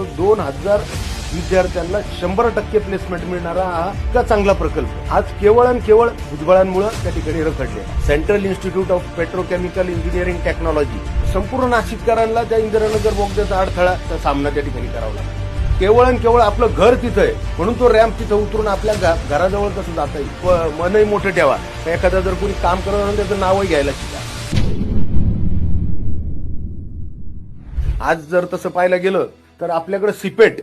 जो दोन हजार विद्यार्थ्यांना शंभर टक्के प्लेसमेंट मिळणारा हा इतका चांगला प्रकल्प. आज केवळ आणि केवळ भुजबळांमुळे त्या ठिकाणी रखडले. Central institute of petrochemical engineering technology संपूर्ण नाशिककरांना त्या इंदिरानगर बोगद्याचा अडथळा सामना त्या ठिकाणी करावा लागला. केवळ आणि केवळ आपलं घर तिथं आहे. म्हणून तो रॅम्प तिथं उतरून आपल्या घराजवळ कसं जाता येईल मनही मोठं ठेवा. एखादा जर कोणी काम करत असेल त्याचं नावही घ्यायला शिका. आज जर तसं पाहायला गेलं तर आपल्याकडे CIPET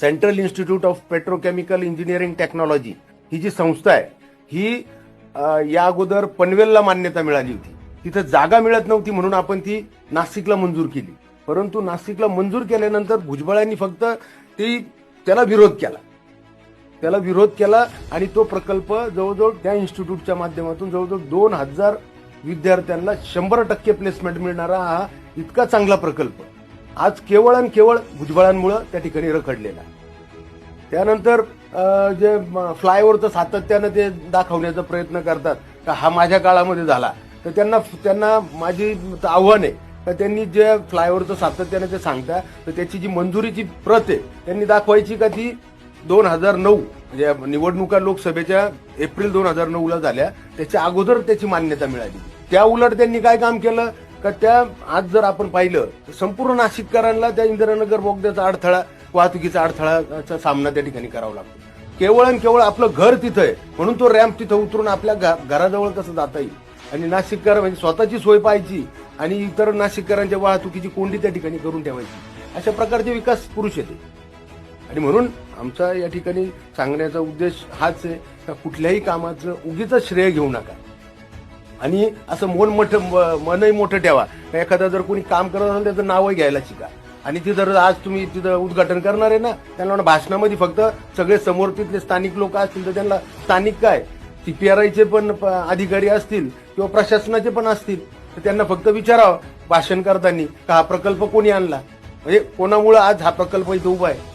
central institute of petrochemical engineering technology ही जी संस्था आहे ही या अगोदर पनवेलला मान्यता मिळाली होती. तिथं जागा मिळत नव्हती म्हणून आपण ती नाशिकला मंजूर केली. परंतु नाशिकला मंजूर केल्यानंतर भुजबळांनी फक्त ती त्याला विरोध केला. त्याला विरोध केला आणि तो प्रकल्प जवळजवळ त्या इन्स्टिट्यूटच्या माध्यमातून जवळजवळ दोन हजार विद्यार्थ्यांना शंभर टक्के प्लेसमेंट मिळणारा हा इतका चांगला प्रकल्प. आज केवळ आणि केवळ भुजबळांमुळे त्या ठिकाणी रखडलेला त्यानंतर जे फ्लायओव्हरचं सातत्यानं ते दाखवण्याचा प्रयत्न करतात का हा माझ्या काळामध्ये झाला. तर त्यांना त्यांना माझी आव्हान आहे तर त्यांनी जे फ्लायओव्हरचं सातत्यानं ते सांगता तर त्याची जी मंजुरीची प्रत आहे त्यांनी दाखवायची का ती दोन हजार नऊ म्हणजे निवडणुका लोकसभेच्या एप्रिल दोन हजार नऊला झाल्या त्याच्या अगोदर त्याची मान्यता मिळाली. त्या उलट त्यांनी काय काम केलं? का त्या आज जर आपण पाहिलं तर संपूर्ण नाशिककरांना त्या इंदिरानगर बोगद्याचा अडथळा वाहतुकीचा अडथळाचा सामना त्या ठिकाणी करावा लागतो. केवळ आणि केवळ आपलं घर तिथं आहे म्हणून तो रॅम्प तिथं उतरून आपल्या घराजवळ कसं जाता येईल? आणि नाशिककर म्हणजे स्वतःची सोय पाहायची आणि इतर नाशिककरांच्या वाहतुकीची कोंडी त्या ठिकाणी करून ठेवायची. अशा प्रकारचे विकास पुरुष येते. आणि म्हणून आमचा या ठिकाणी सांगण्याचा उद्देश हाच आहे का कुठल्याही कामाचं उगीच श्रेय घेऊ नका. आणि असं मन मोठं मनही मोठं ठेवा. एखादा जर कोणी काम करत असेल त्याचं नावही घ्यायला शिका. आणि ती जर आज तुम्ही तिथं उद्घाटन करणार आहे ना त्यांना भाषणामध्ये फक्त सगळे समोर तिथले स्थानिक लोक असतील तर त्यांना स्थानिक काय? सीपीआरआयचे पण प- अधिकारी असतील किंवा प्रशासनाचे पण असतील तर त्यांना फक्त विचारावं भाषण करताना का हा प्रकल्प कोणी आणला? म्हणजे कोणामुळे आज हा प्रकल्प इथं उभा आहे?